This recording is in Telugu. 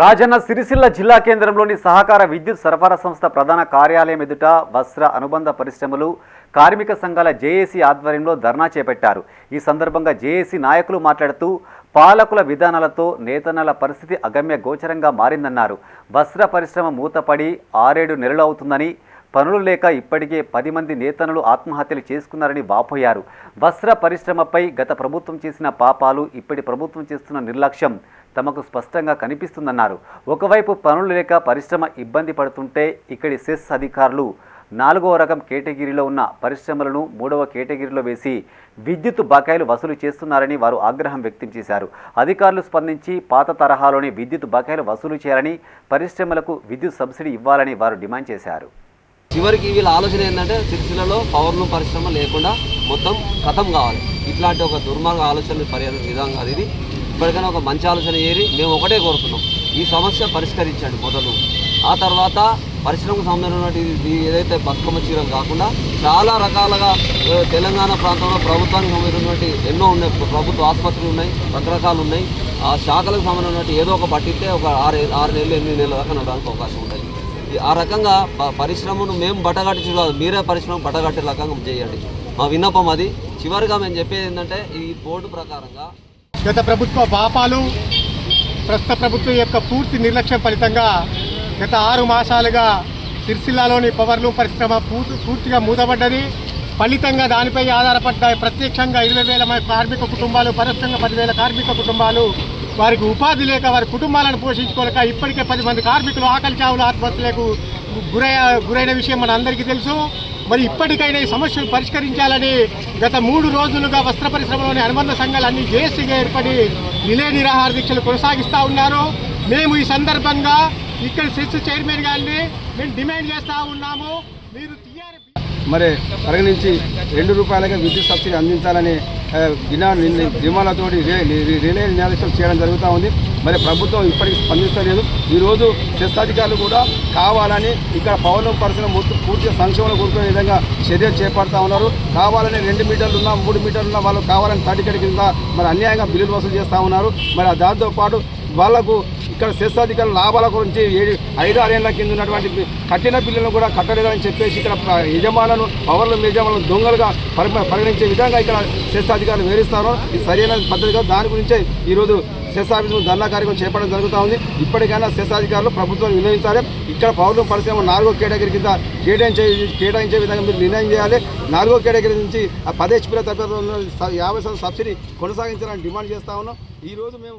రాజన్న సిరిసిల్ల జిల్లా కేంద్రంలోని సహకార విద్యుత్ సరఫరా సంస్థ ప్రధాన కార్యాలయం ఎదుట వస్త్ర అనుబంధ పరిశ్రమలు కార్మిక సంఘాల జేఏసీ ఆధ్వర్యంలో ధర్నా చేపట్టారు. ఈ సందర్భంగా జేఏసీ నాయకులు మాట్లాడుతూ పాలకుల విధానాలతో నేతన్నల పరిస్థితి అగమ్య గోచరంగా మారిందన్నారు. వస్త్ర పరిశ్రమ మూతపడి ఆరేడు నెలలు అవుతుందని పనులు లేక ఇప్పటికే పది మంది నేతనులు ఆత్మహత్యలు చేసుకున్నారని వాపోయారు. వస్త్ర పరిశ్రమపై గత ప్రభుత్వం చేసిన పాపాలు ఇప్పటి ప్రభుత్వం చేస్తున్న నిర్లక్ష్యం తమకు స్పష్టంగా కనిపిస్తుందన్నారు. ఒకవైపు పనులు లేక పరిశ్రమ ఇబ్బంది పడుతుంటే ఇక్కడి సెస్ అధికారులు నాలుగవ రకం కేటగిరీలో ఉన్న పరిశ్రమలను మూడవ కేటగిరీలో వేసి విద్యుత్ బకాయిలు వసూలు చేస్తున్నారని వారు ఆగ్రహం వ్యక్తం చేశారు. అధికారులు స్పందించి పాత తరహాలోనే విద్యుత్ బకాయిలు వసూలు చేయాలని పరిశ్రమలకు విద్యుత్ సబ్సిడీ ఇవ్వాలని వారు డిమాండ్ చేశారు. చివరికి వీళ్ళ ఆలోచన ఏంటంటే సిరిసిల్లలో పవర్ను పరిశ్రమ లేకుండా మొత్తం కథం కావాలి. ఇట్లాంటి ఒక దుర్మార్గ ఆలోచనలు పర్యాద విధానం అది ఇది. ఇప్పటికైనా ఒక మంచి ఆలోచన ఏరి మేము ఒకటే కోరుతున్నాం. ఈ సమస్య పరిష్కరించండి మొదలు. ఆ తర్వాత పరిశ్రమకు సంబంధించినటువంటి ఇది ఏదైతే బతుకమ్మ చీరం కాకుండా చాలా రకాలుగా తెలంగాణ ప్రాంతంలో ప్రభుత్వానికి సంబంధించినటువంటి ఎన్నో ఉన్నాయి. ప్రభుత్వ ఆసుపత్రులు ఉన్నాయి రకరకాలు ఉన్నాయి. ఆ శాఖలకు సంబంధించినటువంటి ఏదో ఒక పట్టిస్తే ఒక ఆరు ఆరు నెలలు ఎనిమిది నెలల దాకా నడడానికి అవకాశం ఉంటుంది. ఆ రకంగా పరిశ్రమను మేము బట్టగట్టి కాదు మీరే పరిశ్రమ బట్టగట్టే రకంగా చేయండి. మా విన్నపం అది. చివరిగా మేము చెప్పేది ఏంటంటే ఈ బోర్డు ప్రకారంగా గత ప్రభుత్వ పాపాలు ప్రస్తుత ప్రభుత్వం యొక్క పూర్తి నిర్లక్ష్యం ఫలితంగా గత ఆరు మాసాలుగా సిరిసిల్లాలోని పవర్లూమ్ పరిశ్రమ పూర్తి పూర్తిగా మూతపడ్డది. ఫలితంగా దానిపై ఆధారపడ్డ ప్రత్యక్షంగా ఇరవై వేల కార్మిక కుటుంబాలు పరోక్షంగా పదివేల కార్మిక కుటుంబాలు. వారికి ఉపాధి లేక వారి కుటుంబాలను పోషించుకోలేక ఇప్పటికే పది మంది కార్మికులు ఆకలి చావులు ఆత్మహత్యలకు గురై గురైన విషయం మన అందరికీ తెలుసు. మరి ఇప్పటికైనా ఈ సమస్యను పరిష్కరించాలని గత మూడు రోజులుగా వస్త్ర పరిశ్రమలోని అనుబంధ సంఘాలు అన్ని జేఏసీగా ఏర్పడి నిలయ నిరాహార దీక్షలు కొనసాగిస్తూ ఉన్నారు. మేము ఈ సందర్భంగా ఇక్కడ సెస్ చైర్మన్ గారిని మేము డిమాండ్ చేస్తూ ఉన్నాము. మీరు మరి పరిగణించి రెండు రూపాయలకే విద్యుత్ సబ్సిడీ అందించాలని ఆ, వినా రే రిలే నినాదం చేయడం జరుగుతూ ఉంది. మరి ప్రభుత్వం ఇప్పటికీ స్పందిస్తలేదు. ఈరోజు సెస్ అధికారులు కూడా కావాలని ఇక్కడ పౌరం పరిశ్రమ మొత్తం పూర్తిగా సంక్షేమంలో కూర్చునే విధంగా చర్యలు చేపడతా ఉన్నారు. కావాలని రెండు మీటర్లు ఉన్నా మూడు మీటర్లు ఉన్నా వాళ్ళు కావాలని తడికడి కింద మరి అన్యాయంగా బిల్లులు వసూలు చేస్తూ ఉన్నారు. మరి దాంతోపాటు దాంతో పాటు వాళ్ళకు ఇక్కడ సెస్ అధికారుల లాభాల గురించి ఏడు ఐదు ఆరేళ్ళ కింద ఉన్నటువంటి కట్టిన బిల్లులను కూడా కట్టలేదని చెప్పేసి ఇక్కడ యజమానులను పవర్ల యజమానులను దొంగలుగా పరి పరిగణించే విధంగా ఇక్కడ సెస్ అధికారులు వేధిస్తారు ఇది సరైన పద్ధతి కాదు. దాని గురించే ఈరోజు సెస్ ధర్నా కార్యక్రమం చేపట్టడం జరుగుతూ ఉంది. ఇప్పటికైనా శేషాధికారులు అధికారులు ప్రభుత్వం వినియోగించాలి. ఇక్కడ పౌరులు పరిశ్రమ నాలుగో కేటగిరీ కింద కేటాయించే కేటాయించే విధంగా మీరు నిర్ణయం చేయాలి. నాలుగో కేటగిరీ నుంచి ఆ పది హెచ్పీల తరగతి యాభై శాతం సబ్సిడీ కొనసాగించాలని డిమాండ్ చేస్తా ఉన్నాం. ఈరోజు మేము